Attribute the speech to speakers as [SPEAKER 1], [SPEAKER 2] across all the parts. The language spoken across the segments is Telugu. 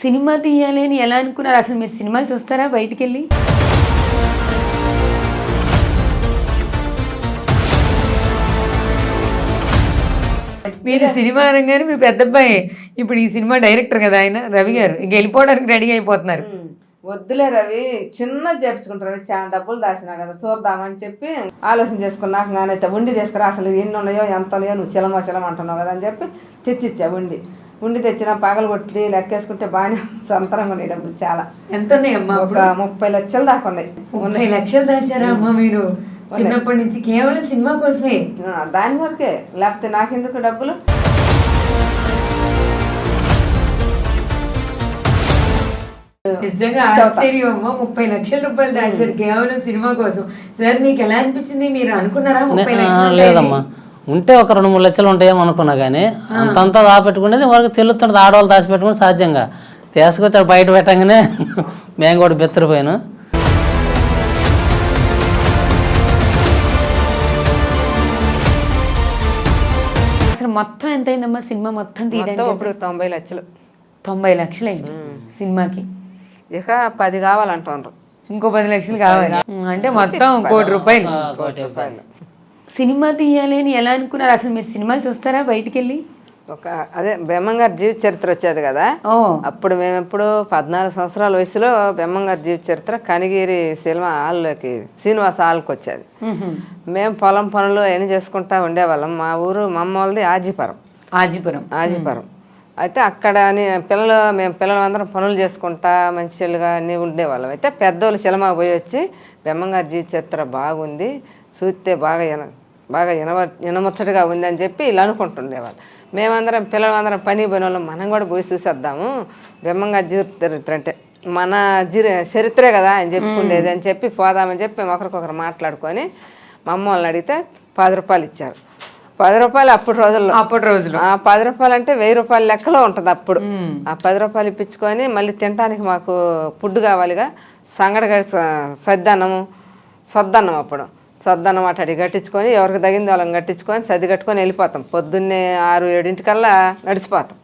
[SPEAKER 1] సినిమా తీయాలి అని ఎలా అనుకున్నారు? అసలు మీరు సినిమాలు చూస్తారా బయటికి వెళ్ళి మీరు సినిమా అనగానే మీ పెద్ద అబ్బాయి ఇప్పుడు ఈ సినిమా డైరెక్టర్ కదా ఆయన రవి గారు. ఇంక వెళ్ళిపోవడానికి రెడీ అయిపోతున్నారు.
[SPEAKER 2] వద్దులే రవి చిన్న చేర్చుకుంటారు రవి. చాలా డబ్బులు దాచినా కదా చూద్దామని చెప్పి ఆలోచన చేసుకున్నాక నానైతే ఉండి తీసుకురా అసలు ఎన్ని ఉన్నాయో ఎంత ఉన్నాయో నువ్వు శిలమ శిలం అంటున్నావు కదా అని చెప్పి తెచ్చిచ్చా ఉండి ఉండి తెచ్చిన పగలు కొట్టి లెక్కేసుకుంటే బాగానే సంతరంగా ఉన్నాయి డబ్బులు చాలా.
[SPEAKER 1] ఎంత ఉన్నాయమ్మా
[SPEAKER 2] ఒక ముప్పై లక్షలు దాకా ఉన్నాయి.
[SPEAKER 1] ముప్పై లక్షలు దాచారా అమ్మా మీరు? చిన్నప్పటి నుంచి కేవలం సినిమా కోసమే.
[SPEAKER 2] దాని వరకే. లేకపోతే నాకెందుకు డబ్బులు?
[SPEAKER 1] నిజంగా ఆశ్చర్యం. అమ్మా ముప్పై లక్షల రూపాయలు దాచారు కేవలం సినిమా కోసం. సార్ మీకు ఎలా అనిపించింది? మీరు అనుకున్నారా? ముప్పై లక్షలు?
[SPEAKER 3] లేదమ్మా. ఉంటే ఒక రెండు మూడు లక్షలు ఉంటాయేమో అనుకున్నా కానీ అంతంతా దాపెట్టుకునేది వరకు తెలుస్తుంది ఆడవాళ్ళు దాచిపెట్టుకుని సాధ్యంగా. తీసుకొచ్చాడు బయట పెట్టగానే మేము కూడా బెత్తరిపోయాను.
[SPEAKER 1] అసలు మొత్తం ఎంత అయిందమ్మా సినిమా మొత్తం
[SPEAKER 2] మొత్తం
[SPEAKER 1] తీయడానికి
[SPEAKER 2] ఇప్పుడు తొంభై లక్షలు.
[SPEAKER 1] తొంభై లక్షలు అయింది సినిమాకి.
[SPEAKER 2] ఇక పది కావాలంటున్నారు
[SPEAKER 1] ఇంకో పది లక్షలు కావాలి. అంటే మొత్తం కోటి రూపాయలు.
[SPEAKER 2] రూపాయలు.
[SPEAKER 1] సినిమా తీయాలి అని ఎలా అనుకున్నారు? అసలు మీరు సినిమాలు చూస్తారా బయటికి వెళ్ళి
[SPEAKER 2] ఒక అదే బెమ్మంగారి జీవిత చరిత్ర వచ్చేది కదా. అప్పుడు మేము ఎప్పుడు పద్నాలుగు సంవత్సరాల వయసులో బెమ్మంగారి జీవిత చరిత్ర కనిగిరి సినిమా హాల్లోకి శ్రీనివాస హాల్కి వచ్చేది. మేము పొలం పనులు ఎన్ని చేసుకుంటా ఉండేవాళ్ళం. మా ఊరు మా అమ్మ వాళ్ళది ఆజీపురం.
[SPEAKER 1] ఆజిపురం.
[SPEAKER 2] ఆజీపురం. అయితే అక్కడ పిల్లలు మేము పిల్లలు అందరం పనులు చేసుకుంటా మంచి చెల్లుగా అన్నీ ఉండేవాళ్ళం. అయితే పెద్దోళ్ళు సినిమా పోయి వచ్చి బెమ్మంగారి జీవిత చరిత్ర బాగుంది చూస్తే బాగా ఎన బాగా ఎనవ ఎనముచ్చటగా ఉంది అని చెప్పి ఇలా అనుకుంటుండేవాళ్ళు. మేమందరం పిల్లలందరం పని పోయిన వాళ్ళం మనం కూడా పోయి చూసేద్దాము. బెమ్మంగారి జీవిత చరిత్ర అంటే మన జీ చరిత్రే కదా అని చెప్పుకుండేది అని చెప్పి పోదామని చెప్పి మేము ఒకరికొకరు మాట్లాడుకొని మా అమ్మ వాళ్ళని అడిగితే పది రూపాయలు ఇచ్చారు. పది రూపాయలు అప్పుడు రోజుల్లో.
[SPEAKER 1] అప్పటి రోజులు
[SPEAKER 2] ఆ పది రూపాయలు అంటే వెయ్యి రూపాయల లెక్కలో ఉంటుంది అప్పుడు. ఆ పది రూపాయలు ఇప్పించుకొని మళ్ళీ తినడానికి మాకు ఫుడ్ కావాలిగా. సంగడగడి సద్దన్నము సద్దన్నం అప్పుడు. సద్దన్నం అటు అడి కట్టించుకొని ఎవరికి తగింది వాళ్ళని కట్టించుకొని సర్ది కట్టుకొని వెళ్ళిపోతాం. పొద్దున్నే ఆరు ఏడింటికల్లా నడిచిపోతాం.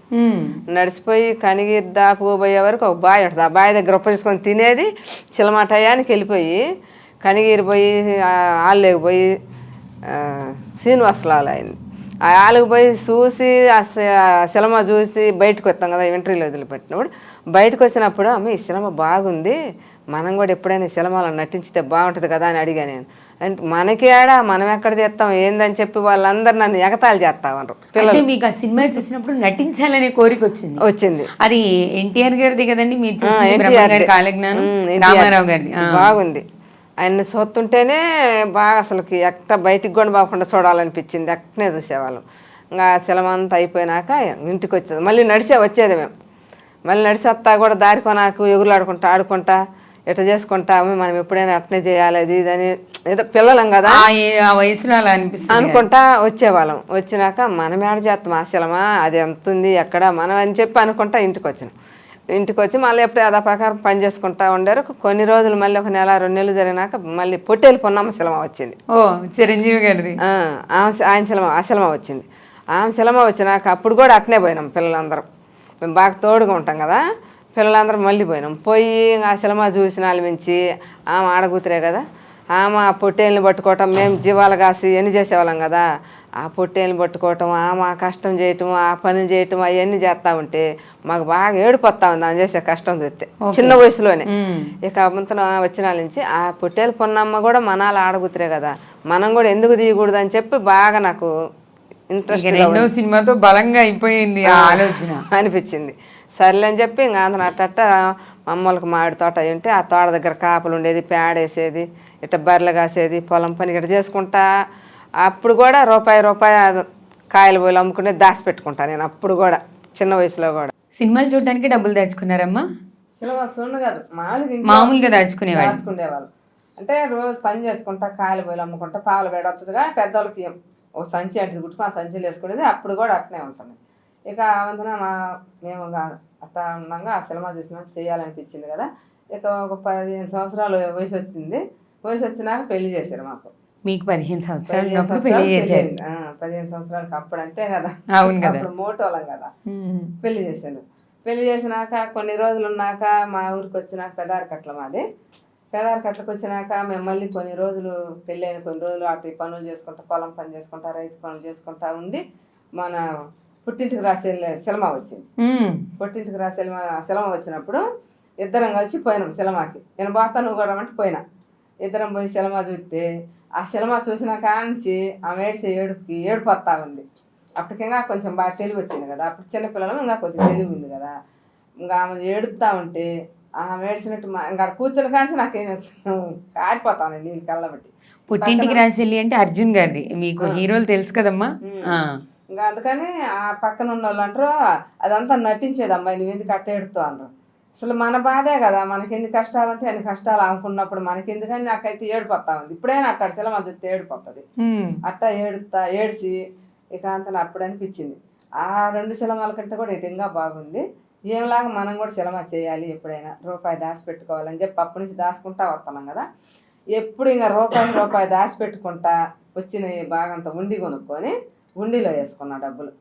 [SPEAKER 2] నడిచిపోయి కనిగిరి దాపు పోయే వరకు ఒక బావి ఉంటుంది. ఆ బావి దగ్గర ఉప్ప తీసుకొని తినేది చిలమటయానికి వెళ్ళిపోయి కనిగిరి పోయి ఆళ్ళకి పోయి ఆ, శ్రీనివాసలాలు అయింది ఆ ఆళ్ళకి పోయి చూసి ఆ సినిమా చూసి బయటకు వస్తాం కదా ఎంట్రీలో వదిలిపెట్టినప్పుడు. బయటకు వచ్చినప్పుడు అమ్మ ఈ సినిమా బాగుంది. మనం కూడా ఎప్పుడైనా సినిమాలో నటించితే బాగుంటుంది కదా అని అడిగా నేను. అంటే మనకి ఏడా మనం ఎక్కడ చేస్తాం ఏందని చెప్పి వాళ్ళందరూ నన్ను ఎగతాళి చేస్తా ఉన్నారు
[SPEAKER 1] అంటే మీకు ఆ సినిమా చూసినప్పుడు నటించాలనే కోరిక వచ్చింది?
[SPEAKER 2] వచ్చింది.
[SPEAKER 1] అది ఎన్టీఆర్ గారిది కదండి మీరు గారి
[SPEAKER 2] దే.
[SPEAKER 1] కాలజ్ఞానం. రామారావు గారిది.
[SPEAKER 2] బాగుంది. ఆయన్ని చూస్తుంటేనే బాగా అసలుకి ఎక్కడ బయటికి కూడా బాగుండా చూడాలనిపించింది. ఎక్కడనే చూసేవాళ్ళం. ఇంకా శిలమంతా అయిపోయినాక ఇంటికి వచ్చేది మళ్ళీ నడిచే వచ్చేది మేము. మళ్ళీ నడిచి వస్తా కూడా దారి కొనాకు ఎగురులాడుకుంటా ఆడుకుంటా ఎట్లా చేసుకుంటా మనం ఎప్పుడైనా అట్నే చేయాలి అది ఇది అని ఏదో పిల్లలం కదా.
[SPEAKER 1] ఆ వయసులో అలా అనిపిస్తుంది.
[SPEAKER 2] అనుకుంటా వచ్చేవాళ్ళం. వచ్చినాక మనం ఏడ చేస్తాం. ఆశలమా అది ఎంత ఉంది ఎక్కడ మనం అని చెప్పి అనుకుంటా ఇంటికి వచ్చినాం ఇంటికి వచ్చి మళ్ళీ ఎప్పుడు అదా ప్రకారం పని చేసుకుంటా ఉండారు. కొన్ని రోజులు మళ్ళీ ఒక నెల రెండు నెలలు జరిగినాక మళ్ళీ పొట్టేలు పొన్నమ్మ శిలమ వచ్చింది.
[SPEAKER 1] ఓ చిరంజీవి గారిది.
[SPEAKER 2] ఆయన శిలమ ఆ శిలమ వచ్చింది. ఆమె శిలమ వచ్చినాక అప్పుడు కూడా అట్నే పోయినాం పిల్లలందరం. మేము బాగా తోడుగా ఉంటాం కదా పిల్లలందరం మళ్ళీ పోయినాం. పోయి ఆ సినిమా చూసిన వాళ్ళ మించి ఆమె ఆడగూతురే కదా ఆమె ఆ పొట్టేళ్ళని పట్టుకోవటం మేము జీవాలు కాసి ఎన్ని చేసేవాళ్ళం కదా? ఆ పొట్టేళ్ళని పట్టుకోవటం ఆమె కష్టం చేయటం ఆ పనులు చేయటం అవన్నీ చేస్తూ ఉంటే మాకు బాగా ఏడుపొస్తా ఉంది ఆమె చేసే కష్టం చూస్తే. చిన్న వయసులోనే. ఇక అవంతన వచ్చిన నుంచి ఆ పొట్టేలు పొన్నమ్మ కూడా మనాల ఆడగుతురే కదా. మనం కూడా ఎందుకు తీయకూడదు అని చెప్పి బాగా నాకు ఇంట్రెస్ట్
[SPEAKER 1] రెండో సినిమాతో బలంగా అయిపోయింది ఆ ఆలోచన.
[SPEAKER 2] అనిపించింది. సర్లే అని చెప్పి ఇంకా అందరం అట్టట్ట మమ్మల్కి మామిడి తోట ఉంటే ఆ తోట దగ్గర కాపలు ఉండేది పేడేసేది ఇట్ట బర్రెలు కాసేది పొలం పని ఇట్ట చేసుకుంటా. అప్పుడు కూడా రూపాయి రూపాయి కాయలు పోయి అమ్ముకునే దాచి పెట్టుకుంటా నేను అప్పుడు కూడా చిన్న వయసులో కూడా.
[SPEAKER 1] సినిమాలు చూడడానికి డబ్బులు దాచుకున్నారమ్మా?
[SPEAKER 2] కాదు మామూలుగా
[SPEAKER 1] మామూలుగా దాచుకునేవాడు
[SPEAKER 2] రాసుకునేవాళ్ళు అంటే రోజు పని చేసుకుంటా కాయలు పోయి అమ్ముకుంటా పాలు వేడి వస్తుందిగా పెద్దవాళ్ళకి ఒక సంచి అటు కుట్టుకుని ఆ సంచిలో వేసుకునేది అప్పుడు కూడా అట్నే ఉంటుంది ఇక అందున మా మేము అట్లా ఉన్నాగా ఆ సినిమా చూసినా చేయాలనిపించింది కదా. ఇక ఒక పదిహేను సంవత్సరాలు వయసు వచ్చింది. వయసు వచ్చినాక పెళ్ళి చేశారు మాకు.
[SPEAKER 1] మీకు పదిహేను సంవత్సరాలు
[SPEAKER 2] పెళ్ళి
[SPEAKER 1] చేశారు.
[SPEAKER 2] పదిహేను సంవత్సరాలకి అప్పుడు అంతే కదా.
[SPEAKER 1] అవును కదా.
[SPEAKER 2] అప్పుడు మోటోళ్ళం కదా. పెళ్ళి చేశాను పెళ్ళి చేసినాక కొన్ని రోజులు ఉన్నాక మా ఊరికి వచ్చినాక పెదారకట్ల మాది. పెదారకట్లకు వచ్చినాక మేము మళ్ళీ కొన్ని రోజులు పెళ్ళైన కొన్ని రోజులు అటు పనులు చేసుకుంటా పొలం పని చేసుకుంటా రైతు పనులు చేసుకుంటా ఉండి మన పుట్టింటికి రాసే సినిమా వచ్చింది. పుట్టింటికి రాసే సినిమా వచ్చినప్పుడు ఇద్దరం కలిసి పోయినాం సినిమాకి నేను బాగా నువ్వు కూడా అంటే పోయినా. ఇద్దరం పోయి సినిమా చూస్తే ఆ సినిమా చూసిన కాంచి ఆమె ఏడ్చి ఏడుపుకి ఏడుపు వస్తా ఉంది అప్పటికింకా కొంచెం బాగా తెలివి వచ్చింది కదా. అప్పుడు చిన్నపిల్లలు ఇంకా కొంచెం తెలివి ఉంది కదా. ఇంకా ఆమె ఏడుపుతా ఉంటే ఆమె ఏడ్చినట్టు మా ఇంకా కూర్చొని కాంచి నాకేం కారిపోతాను నీళ్ళు కళ్ళబట్టి
[SPEAKER 1] పుట్టింటికి రాచెల్లి అంటే అర్జున్ గారిది. మీకు హీరోలు తెలుసు కదమ్మా.
[SPEAKER 2] ఇంకా అందుకని ఆ పక్కన ఉన్న వాళ్ళు అంటారు అదంతా నటించేది అమ్మాయి నువ్వు ఎందుకు అట్ట ఏడుతావు అన్నారు అసలు మన బాధే కదా మనకి ఎన్ని కష్టాలు ఉంటే అన్ని కష్టాలు అనుకున్నప్పుడు మనకి ఎందుకని నాకైతే ఏడిపోతా ఉంది. ఇప్పుడైనా అట్ట అసలు మన చూస్తే ఏడిపోతుంది. అట్ట ఏడుతా ఏడిసి ఇక అంత అప్పుడు అనిపించింది. ఆ రెండు సినిమాల కంటే కూడా ఇది ఇంకా బాగుంది. ఏంలాగా మనం కూడా సినిమా చేయాలి ఎప్పుడైనా రూపాయి దాచి పెట్టుకోవాలని చెప్పి అప్పటి నుంచి దాచుకుంటా వస్తున్నాం కదా. ఎప్పుడు ఇంకా రూపాయి రూపాయి దాచి పెట్టుకుంటా వచ్చిన బాగంతా ఉండి కొనుక్కొని ఉండిలో వేసుకున్నా డబ్బులు.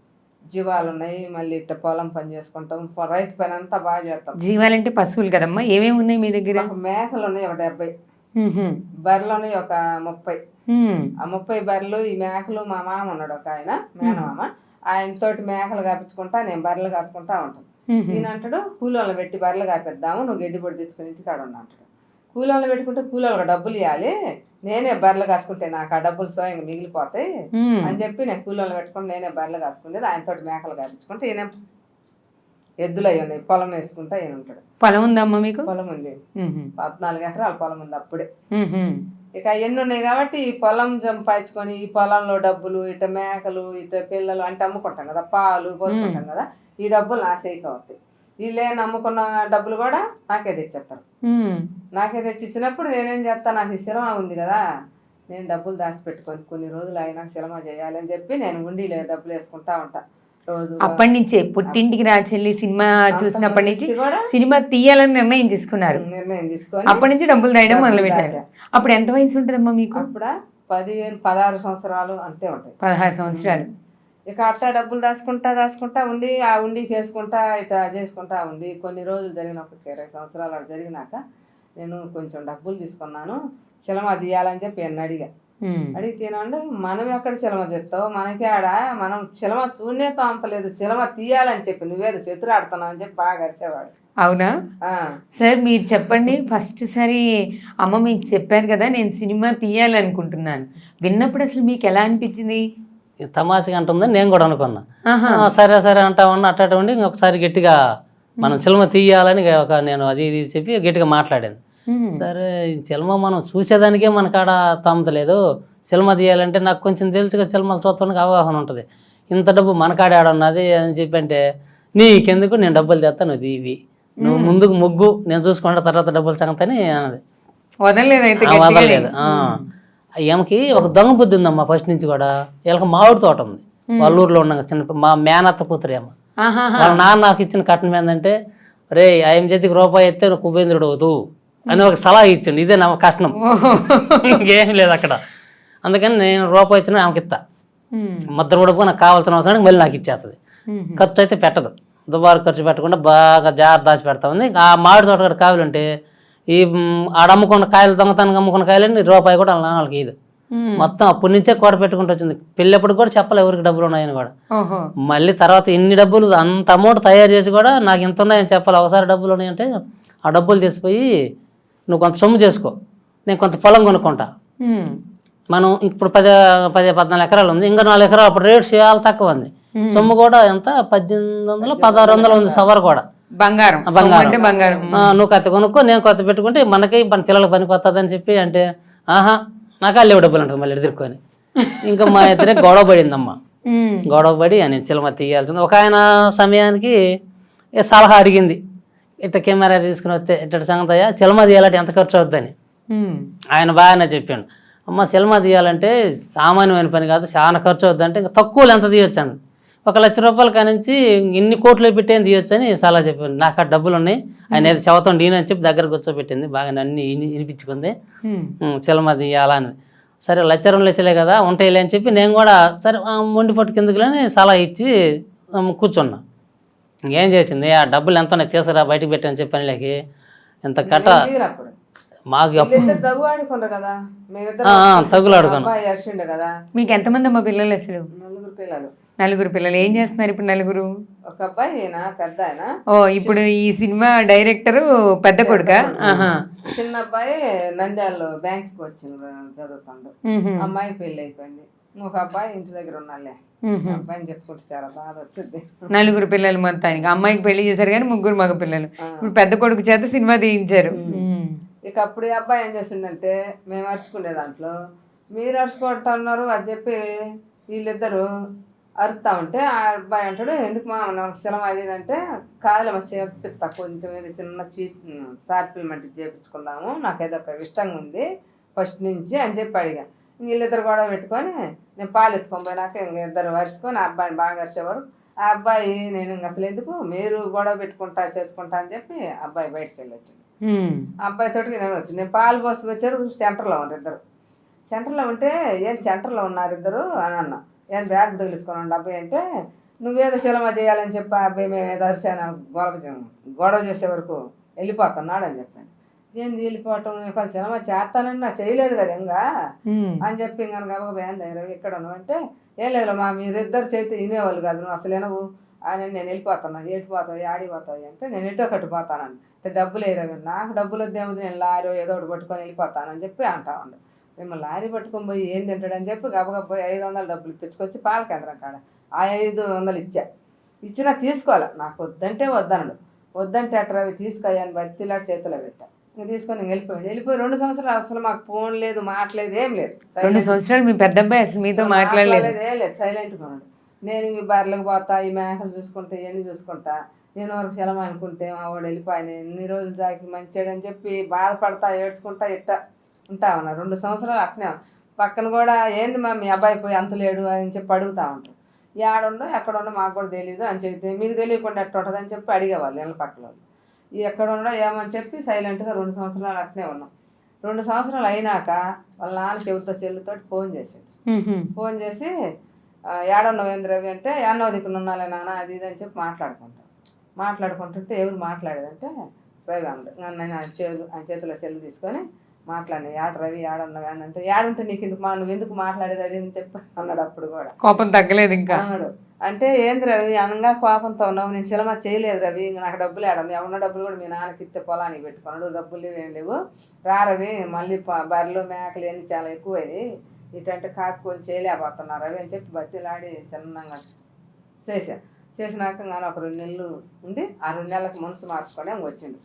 [SPEAKER 2] జీవాలు ఉన్నాయి మళ్ళీ ఇట్ట పొలం పని చేసుకుంటాం. రైతు పని అంతా బాగా చేస్తాం.
[SPEAKER 1] జీవాలంటే పశువులు కదమ్మా. ఏమేమి ఉన్నాయి మీ దగ్గర?
[SPEAKER 2] ఒక మేకలు ఉన్నాయి ఒక డెబ్బై. బర్రెలు ఉన్నాయి ఒక ముప్పై. ఆ ముప్పై బర్రెలు ఈ మేకలు మా మామ ఉన్నాడు ఒక ఆయన మేనమామ. ఆయన తోటి మేకలు కాపించుకుంటా నేను బర్రెలు కాసుకుంటా ఉంటాను. ఈయన అంటాడు కూలోళ్ళు పెట్టి బర్రెలు కాపిద్దాము నువ్వు గడ్డి పొడి తెచ్చుకుని ఇంటికాడ ఉన్నా అంటాడు. కూలోళ్ళు పెట్టుకుంటే కూలోళ్ళకి డబ్బులు ఇవ్వాలి నేనే బర్రెలు కాసుకుంటే నాకు ఆ డబ్బులు స్వయంగా మిగిలిపోతాయి. అని చెప్పి నేను కూలోళ్ళు పెట్టుకుని నేనే బర్రెలు కాసుకునేది ఆయన తోటి మేకలు కాపించుకుంటే ఈయన ఎద్దులు అయి ఉన్నాయి. పొలం వేసుకుంటా ఈయన ఉంటాడు.
[SPEAKER 1] పొలం ఉందమ్మా మీకు?
[SPEAKER 2] పొలం ఉంది. పద్నాలుగు ఎకరాల పొలం ఉంది అప్పుడే. ఇక ఎన్ని ఉన్నాయి కాబట్టి ఈ పొలం సంపాదించుకొని ఈ పొలంలో డబ్బులు ఇట మేకలు ఇట పిల్లలు అంటే అమ్ముకుంటాం కదా పాలు పోసుకుంటాం కదా ఈ డబ్బులు నా సేకి అవుతాయి. వీళ్ళే నమ్ముకున్న డబ్బులు కూడా నాకే తెచ్చేస్తారు. నాకే తెచ్చి ఇచ్చినప్పుడు నేనేం చేస్తా? నాకు ఈ సినిమా ఉంది కదా. నేను డబ్బులు దాచిపెట్టుకొని కొన్ని రోజులు అయినా సినిమా చేయాలని చెప్పి నేను ఉండిలే డబ్బులు వేసుకుంటా ఉంటా. రోజు
[SPEAKER 1] అప్పటి నుంచే పుట్టింటికి రాచెల్లి సినిమా చూసినప్పటి నుంచి సినిమా తీయాలని నిర్ణయం తీసుకున్నారు.
[SPEAKER 2] నిర్ణయం తీసుకొని
[SPEAKER 1] అప్పటి నుంచి డబ్బులు రాయడం మొదలు పెట్టారు. అప్పుడు ఎంత వయసు ఉంటుందమ్మా మీకు?
[SPEAKER 2] అప్పుడు పదిహేను పదహారు సంవత్సరాలు అంతే ఉంటాయి.
[SPEAKER 1] పదహారు సంవత్సరాలు.
[SPEAKER 2] ఇక అట్ట డబ్బులు దాచుకుంటా దాచుకుంటా ఉండి ఆ ఉండికి వేసుకుంటా ఇట్లా చేసుకుంటా ఉండి కొన్ని రోజులు జరిగిన ఒక ఇరవై సంవత్సరాలు అలా జరిగినాక నేను కొంచెం డబ్బులు తీసుకున్నాను. సినిమా తీయాలని చెప్పి నన్ను అడిగా. అడిగితేనండి మనం ఎక్కడ సినిమా చేస్తావు? మనకి ఆడ? మనం సినిమా చూడనేతో అంతలేదు సినిమా తీయాలని చెప్పి నువ్వేదో చేతులు ఆడుతున్నావు అని చెప్పి బాగా అరిచేవాడు.
[SPEAKER 1] అవునా?
[SPEAKER 2] ఆ,
[SPEAKER 1] సార్ మీరు చెప్పండి. ఫస్ట్ సారి అమ్మ మీకు చెప్పారు కదా నేను సినిమా తీయాలనుకుంటున్నాను. విన్నప్పుడు అసలు మీకు ఎలా అనిపించింది?
[SPEAKER 3] తమాషగా అంటుందని నేను కూడా అనుకున్నా. సరే సరే అంటా ఉన్నా అట్ట ఉండి ఇంకొకసారి గట్టిగా మనం సినిమా తీయాలని ఒక నేను అది ఇది చెప్పి గట్టిగా మాట్లాడాను. సరే ఈ సినిమా మనం చూసేదానికే మన కాడ తమ్మతలేదు సినిమా తీయాలంటే నాకు కొంచెం తెలుసుగా సినిమాలు చూస్తానికి అవగాహన ఉంటుంది. ఇంత డబ్బు మన కాడ ఆడ ఉన్నది అని చెప్పి అంటే నీకెందుకు నేను డబ్బులు తెస్తాను అది ఇవి నువ్వు ముందుకు ముగ్గు నేను చూసుకుంటా తర్వాత డబ్బులు సంగతని అన్నది.
[SPEAKER 1] వదలలేదు.
[SPEAKER 3] వదలలేదు. ఈమెకి ఒక దొంగ బుద్ధి ఉందమ్మా ఫస్ట్ నుంచి కూడా. వీళ్ళకి మామిడి తోట ఉంది. వాళ్ళ ఊర్లో ఉన్న చిన్న మా మేనత్త కూతురు ఏమో. వాళ్ళ నాన్న నాకు ఇచ్చిన కట్నం ఏంటంటే రే ఆయన చేతికి రూపాయి ఎత్తే నువ్వు కుబేంద్రుడు అవుతూ అని ఒక సలహా ఇచ్చిండు. ఇదే నా
[SPEAKER 1] ఓహో.
[SPEAKER 3] ఇంకేం లేదు అక్కడ. అందుకని నేను రూపాయి ఇచ్చిన ఆమెకి ఇస్తా. ముద్ర పడుకో నాకు కావాల్సిన అవసరానికి మళ్ళీ నాకు ఇచ్చేస్తుంది. ఖర్చు అయితే పెట్టదు. దుబారు ఖర్చు పెట్టకుండా బాగా జాగ్రత్త దాచి పెడతా ఉంది. ఆ మామిడి తోట కూడా కావాలంటే ఈ మ్, ఆడ అమ్ముకున్న కాయలు దొంగతనంగా అమ్ముకున్న కాయలని రూపాయి కూడా వాళ్ళ నాన్న వాళ్ళకి ఇది. మొత్తం అప్పటి నుంచే కూడ పెట్టుకుంటూ వచ్చింది. పెళ్ళప్పుడు కూడా చెప్పలే ఎవరికి డబ్బులు ఉన్నాయని కూడా. మళ్ళీ తర్వాత ఇన్ని డబ్బులు అంత అమౌంట్ తయారు చేసి కూడా నాకు ఇంత ఉన్నాయని చెప్పాలి. ఒకసారి డబ్బులు ఉన్నాయంటే ఆ డబ్బులు తీసిపోయి నువ్వు కొంత సొమ్ము చేసుకో. నేను కొంత పొలం కొనుక్కుంటా. మనం ఇప్పుడు పది పది పద్నాలుగు ఎకరాలు ఉంది. ఇంకా నాలుగు ఎకరాలు అప్పుడు రేట్ చాలా తక్కువ ఉంది. సొమ్ము కూడా ఎంత? పద్దెనిమిది వందలు పదహారు వందలు ఉంది సవర్ కూడా.
[SPEAKER 1] బంగారం.
[SPEAKER 3] బంగారం.
[SPEAKER 1] బంగారం.
[SPEAKER 3] నువ్వు కత్తి కొనుక్కో నేను కొత్త పెట్టుకుంటే మనకి మన పిల్లలకి పనికి వస్తుందని చెప్పి అంటే ఆహా నాకు లేవు డబ్బులు అంటారు మళ్ళీ ఎదుర్కొని ఇంకా మా ఇద్దరే గొడవ పడిందమ్మా. గొడవ పడి అని సినిమా తీయాల్సింది. ఒక ఆయన సమయానికి సలహా అడిగింది. ఇట్ట కెమెరా తీసుకుని వస్తే ఇట్ట సంగతి అయ్యా సినిమా తీయాలంటే ఎంత ఖర్చు అవుద్దని. ఆయన బాగానే చెప్పాడు. అమ్మ సినిమా తీయాలంటే సామాన్యమైన పని కాదు చాలా ఖర్చు అవుద్దంటే ఇంకా తక్కువలో ఎంత తీయొచ్చు అని ఒక లక్ష రూపాయల కానించి ఇన్ని కోట్లు పెట్టేం తీయొచ్చు అని సలహా చెప్పాను నాకు ఆ డబ్బులు ఉన్నాయి ఆయన ఏదో చదువుతాం డీన్ అని చెప్పి దగ్గర కూర్చోబెట్టింది. బాగా అన్ని విని- వినిపించుకుంది.
[SPEAKER 1] ఉమ్,
[SPEAKER 3] సినిమా తీయాలని సరే లచ్చ రెండు లచ్చలే కదా ఉంటాయిలే అని చెప్పి నేను కూడా సరే మొండి పట్టు కిందకులని సలహా ఇచ్చి కూర్చున్నా. ఇంకేం చేసింది? ఆ డబ్బులు ఎంత తీసుకురా బయటకు పెట్టని చెప్పని లేకి. ఇంత కట్ట మాకు అప్పు-
[SPEAKER 2] వీళ్ళిద్దరు తగు ఆడుకున్నారు కదా? మేమిద్దరు
[SPEAKER 3] ఆ, ఆ, తగులు ఆడుకున్నాం.
[SPEAKER 2] అబ్బాయి అరిచిండు కదా?
[SPEAKER 1] మీకు ఎంతమంది అమ్మ పిల్లలు అసలు?
[SPEAKER 2] నలుగురు పిల్లలు.
[SPEAKER 1] నలుగురు పిల్లలు ఏం చేస్తున్నారు ఇప్పుడు నలుగురు?
[SPEAKER 2] ఒక అబ్బాయి పెద్ద ఆయన.
[SPEAKER 1] ఓ ఇప్పుడు ఈ సినిమా డైరెక్టర్ పెద్ద కొడుక?
[SPEAKER 2] చిన్న అబ్బాయి నంద్యాలలో బ్యాంక్కి వచ్చింది చదువుతాడు. అమ్మాయి పెళ్ళి అయిపోయింది. ఒక అబ్బాయి ఇంటి దగ్గర ఉన్నాలే
[SPEAKER 1] మ్హూ.
[SPEAKER 2] అబ్బాయిని చెప్పుకుంటే చాలా బాధ వచ్చింది.
[SPEAKER 1] నలుగురు పిల్లలు మొత్తానికి. అమ్మాయికి పెళ్ళి చేశారు కానీ ముగ్గురు మగ పిల్లలు. ఇప్పుడు పెద్ద కొడుకు చేత సినిమా తీయించారు.
[SPEAKER 2] ఇక అప్పుడు అబ్బాయి ఏం చేసిండంటే మేము అరుచుకునే దాంట్లో మీరు అరుచుకుంటున్నారు అది చెప్పి వీళ్ళిద్దరు అరుతా ఉంటే ఆ అబ్బాయి అంటాడు ఎందుకు మా నాకు శిలం అది అంటే కాదులమ్మ చేపిస్తా కొంచెం చిన్న చీ అంటే చేపించుకుందాము నాకు ఏదో ఒక ఇష్టంగా ఉంది ఫస్ట్ నుంచి అని చెప్పి అడిగా. వీళ్ళిద్దరు గొడవ పెట్టుకొని నేను పాలు ఎత్తుకొని పోయినాక ఇంక ఇద్దరు వరుసుకొని ఆ అబ్బాయిని బాగా అరిచేవాడు ఆ అబ్బాయి నేను అసలు ఎందుకు మీరు గొడవ పెట్టుకుంటా చేసుకుంటా అని చెప్పి అబ్బాయి బయటకు వెళ్ళి వచ్చింది
[SPEAKER 1] మ్.
[SPEAKER 2] ఆ అబ్బాయి తోటికి నేను వచ్చి నేను పాలు పోసి వచ్చారు సెంటర్లో ఉన్నారు ఇద్దరు. సెంటర్లో ఉంటే ఏం సెంటర్లో ఉన్నారు ఇద్దరు? అని అన్న. ఏం బ్యాగ్ తగిలించుకొని ఉండి అబ్బాయి అంటే నువ్వేదో సినిమా చేయాలని చెప్పి ఆ అబ్బాయి మేము ఏదో అరిసాను గొడవ గొడవ చేసే వరకు వెళ్ళిపోతున్నాడు అని చెప్పాను ఏంది వెళ్ళిపోవటం? ఒక సినిమా చేస్తానని నాకు చేయలేదు కదా ఇంకా. అని చెప్పి ఇంకా గబగబా భయం దగ్గర ఎక్కడ ఉన్నావు? అంటే ఏం లేదు మా మీరిద్దరు చేతి వినేవాళ్ళు కాదు నువ్వు అసలు వినవు. అని నేను వెళ్ళిపోతున్నా. ఏడిపోతావు ఆడిపోతావు అంటే నేను ఎటో ఒకటి పోతానని. డబ్బులు వేయరా నాకు డబ్బులు వద్దేముంది? నేను లారీ ఏదో ఒకటి పట్టుకొని వెళ్ళిపోతానని చెప్పి అంటా ఉండు. మేము లారీ పట్టుకొని పోయి ఏం తింటాడని చెప్పి గబగబా పోయి ఐదు వందలు డబ్బులు ఇప్పించుకొచ్చి పాల కేంద్రం కాడ ఆ ఐదు వందలు ఇచ్చా. ఇచ్చినా తీసుకోవాలి? నాకు వద్దంటే వద్దనడు వద్దంటే అట్రా అవి తీసుకోయని బతిలాడి చేతిలో పెట్టా. ఇంక తీసుకొని ఇంక వెళ్ళిపోయాడు వెళ్ళిపోయి రెండు సంవత్సరాలు అసలు మాకు ఫోన్ లేదు మాట్లేదు ఏం లేదు.
[SPEAKER 1] రెండు సంవత్సరాలు మీ పెద్ద అబ్బాయి అసలు మీతో మాట్లాడలేదు
[SPEAKER 2] ఏం లేదు. సైలెంట్గా ఉన్నాడు. నేను ఇంక బర్రెలకు పోతా ఈ మేకలు చూసుకుంటా ఇవన్నీ చూసుకుంటా. నేను వరకు సెలవు అనుకుంటే మా వాడు వెళ్ళిపోయిన ఎన్ని రోజులు దాకి మంచివాడు అని చెప్పి బాధపడతా ఏడ్చుకుంటా ఇట్ట. ఉంటా ఉన్నా రెండు సంవత్సరాలు అట్నే. పక్కన కూడా ఏంది మా మీ అబ్బాయి పోయి అంత లేడు అని చెప్పి అడుగుతా ఉంటాం ఏడుండో ఎక్కడ ఉండో మాకు కూడా తెలియదు అని చెప్తే మీకు తెలియకుండా ఎట్ట ఉంటుంది అని చెప్పి అడిగేవాళ్ళు ఇళ్ళ పక్కల వాళ్ళు. ఎక్కడ ఉండో ఏమని చెప్పి సైలెంట్గా రెండు సంవత్సరాలు అట్నే ఉన్నాం. రెండు సంవత్సరాలు అయినాక వాళ్ళ నాన్న చెబుతా చెల్లితోటి ఫోన్ చేశాడు. ఫోన్ చేసి "ఆ, ఏడన్నావు ఏంది రవి అంటే ఎన్నో దిక్కున ఉన్నాలే నాన్న అది ఇది అని చెప్పి మాట్లాడుకుంటాం. మాట్లాడుకుంటుంటే ఎవరు మాట్లాడేదంటే రవి అన్నాడు. ఇంకా నేను ఆయన చేతులు ఆయన చేతిలో సెల్లు తీసుకొని మాట్లాడిన ఏడ రవి ఏడన్నావు అని అంటే ఏడుంటే నీకు ఎందుకు మా నువ్వు ఎందుకు మాట్లాడేది? అది అని చెప్పి అన్నాడు అప్పుడు కూడా.
[SPEAKER 1] కోపం తగ్గలేదు ఇంకా.
[SPEAKER 2] అన్నాడు. అంటే ఏంది రవి అనగా కోపంతో ఉన్నావు నేను సినిమా చేయలేదు రవి ఇంక నాకు డబ్బులు ఏడను ఉన్న డబ్బులు కూడా మీ నాన్నకి ఇస్తే పొలానికి పెట్టుకున్నాడు డబ్బులు ఏం లేవు. రా రవి మళ్ళీ బర్రెలు మేకలు ఇవన్నీ చాలా ఎక్కువైంది ఇటంటే కాసుకొని చేయలేకపోతున్నారు రవి అని చెప్పి బతిలాడి చిన్నగా చేశా. చేసినాక కానీ ఒక రెండు నెలలు ఉండి ఆ రెండు నెలలకు మనసు మార్చుకొని ఇంక వచ్చిండు.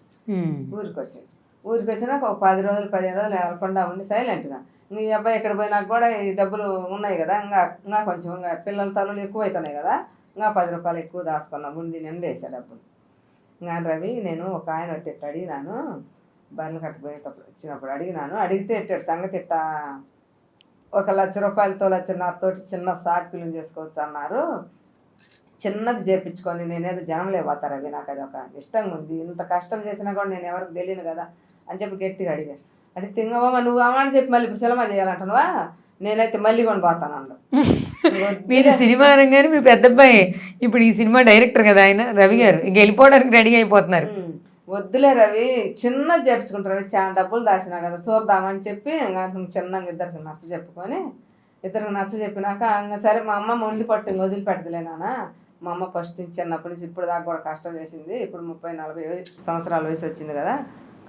[SPEAKER 2] ఊరికి వచ్చింది ఊరికి వచ్చినాక ఒక పది రోజులు పదిహేను రోజులు వెళ్ళకుండా ఉండి సైలెంట్గా. ఇంక అబ్బాయి ఇక్కడ పోయినాక కూడా ఈ డబ్బులు ఉన్నాయి కదా ఇంకా ఇంకా కొంచెం ఇంకా పిల్లల తలలు ఎక్కువ అవుతున్నాయి కదా ఇంకా పది రూపాయలు ఎక్కువ దాచుకున్నాం ఉండి నిండా వేసా డబ్బులు. ఇంకా రవి నేను ఒక ఆయన వచ్చి అడిగినాను బర్రెలు కట్టుకునేటప్పుడు వచ్చినప్పుడు అడిగినాను అడిగితే తిట్టాడు సంగతి ఇట్ట ఒక లక్ష రూపాయలతో లక్షన్నరతోటి చిన్న షార్ట్ ఫిల్మ్ చేసుకోవచ్చు అన్నారు. చిన్నది చేపించుకొని నేనేదో జనంలో పోతారు అవి నాకు అది ఒక ఇష్టంగా ఉంది. ఇంత కష్టం చేసినా కూడా నేను ఎవరికి తెలియను కదా అని చెప్పి గట్టిగా అడిగా. అడిగితే ఇంకమ్మా నువ్వు అమ్మ చెప్పి మళ్ళీ ఇప్పుడు సినిమా చేయాలంటున్నావా? నేనైతే మళ్ళీ కొని పోతాను అన్నాడు.
[SPEAKER 1] మీరు సినిమా అనగానే మీ పెద్ద అబ్బాయి ఇప్పుడు ఈ సినిమా డైరెక్టర్ కదా ఆయన రవి గారు ఇంక వెళ్ళిపోవడానికి రెడీ అయిపోతున్నారు.
[SPEAKER 2] వద్దులే రవి చిన్నది చేపించుకుంటారు రవి చాలా డబ్బులు దాచినా కదా చూద్దామని చెప్పి ఇంకా చిన్నగా ఇద్దరికి నచ్చ చెప్పుకొని ఇద్దరికి నచ్చ చెప్పినాక ఇంకా సరే మా అమ్మ మొండి పట్టు వదిలిపెట్టదులే నాన్న. మా అమ్మ ఫస్ట్ నుంచి చిన్నప్పటి నుంచి ఇప్పుడు దాకా కూడా కష్టం చేసింది. ఇప్పుడు ముప్పై నలభై సంవత్సరాల వయసు వచ్చింది కదా.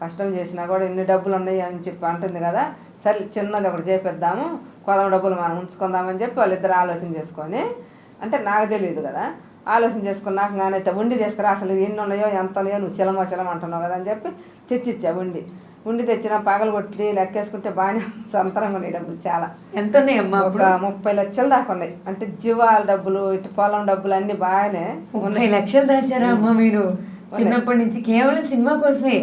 [SPEAKER 2] కష్టం చేసినా కూడా ఇన్ని డబ్బులు ఉన్నాయి అని చెప్పి అంటుంది కదా. సరే చిన్నది ఒకటి చేపిద్దాము. కొదవ డబ్బులు మనం ఉంచుకుందామని చెప్పి వాళ్ళిద్దరు ఆలోచన చేసుకొని అంటే నాకు తెలియదు కదా. ఆలోచన చేసుకున్నాక నానైతే ఉండి తీసుకురా అసలు ఎన్ని ఉన్నాయో ఎంత ఉన్నాయో నువ్వు శిలమ శిలం అంటున్నావు కదా అని చెప్పి తెచ్చిచ్చా ఉండి. ఉండి తెచ్చిన పగలు కొట్టి లెక్కేసుకుంటే బాగానే సంతరంగా ఉన్నాయి డబ్బులు చాలా.
[SPEAKER 1] ఎంత ఉన్నాయమ్మా
[SPEAKER 2] ఒక ముప్పై లక్షలు దాకా ఉన్నాయి. అంటే జీవాల డబ్బులు ఇటు పొలం డబ్బులు అన్ని బాగానే
[SPEAKER 1] ముప్పై లక్షలు దాచారా అమ్మ మీరు? చిన్నప్పటి నుంచి కేవలం సినిమా కోసమే?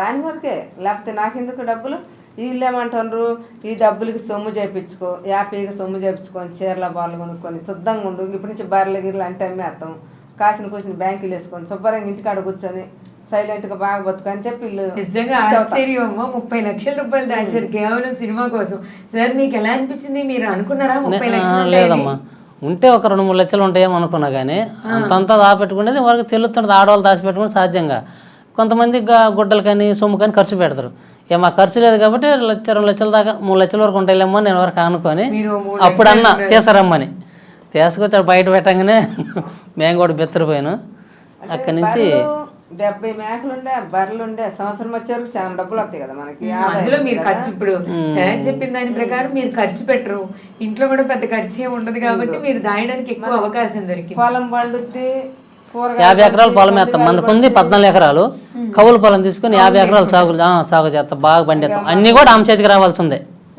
[SPEAKER 2] దాని వరకే. లేకపోతే నాకెందుకు డబ్బులు? వీళ్ళు ఏమంటారు ఈ డబ్బులకి సొమ్ము చేయించుకో యాపీకి సొమ్ము చేయించుకొని చీరల బార్లు కొనుక్కొని శుద్ధంగా ఉండు. ఇప్పటి నుంచి బర్రెలు గిర్రెలు అంటే అమ్మేస్తాం. కాసిన కూసిన బ్యాంకులు వేసుకొని శుభ్రంగా ఇంటికాడ కూర్చొని సైలెంట్గా బాగా బతుకు అని చెప్పి
[SPEAKER 1] నిజంగా ఆశ్చర్యం అమ్మ ముప్పై లక్షల రూపాయలు దాచారు కేవలం సినిమా కోసం. సార్ మీకు ఎలా అనిపించింది? మీరు అనుకున్నారా ముప్పై లక్షలు?
[SPEAKER 3] లేదమ్మా. ఉంటే ఒక రెండు మూడు లక్షలు ఉంటాయేమో అనుకున్నా కానీ అంతంతా దాపెట్టుకునేది వరకు తెలుస్తుంది ఆడవాళ్ళు దాచిపెట్టుకుని సాధ్యంగా. కొంతమంది గా- గుడ్డలు కానీ సొమ్ము కానీ ఖర్చు పెడతారు. ఇక మా ఖర్చు లేదు కాబట్టి లక్ష రెండు లక్షల దాకా మూడు లక్షల వరకు ఉంటాయిలేమో నేను వరకు అనుకొని అప్పుడు అన్న తీసుకురమ్మని. తీసుకొచ్చి ఆడ బయట పెట్టంగానే మేము కూడా బెత్తరిపోయాను. అక్కడి నుంచి
[SPEAKER 2] డెబ్బై మేకలు ఉండే బర్రెలు ఉండే సంవత్సరం వచ్చే వరకు చాలా డబ్బులు వస్తాయి కదా మనకి
[SPEAKER 1] అందులో మీరు ఖర్చు ఇప్పుడు శాన్ చెప్పిన దాని ప్రకారం మీరు ఖర్చు పెట్టరు. ఇంట్లో కూడా పెద్ద ఖర్చు ఏమి ఉండదు కాబట్టి మీరు దాయడానికి ఎక్కువ అవకాశం దొరికింది.
[SPEAKER 2] పొలం పండుద్ది కూరగాయలు
[SPEAKER 3] యాభై ఎకరాలు పొలం వేస్తాం. మనకు ఉంది పద్నాలుగు ఎకరాలు. కవులు పొలం తీసుకుని యాభై ఎకరాలు సాగు ఆ, సాగు చేస్తాం. బాగా పండిస్తాం. అన్నీ కూడా ఆమె చేతికి రావాల్సిందే.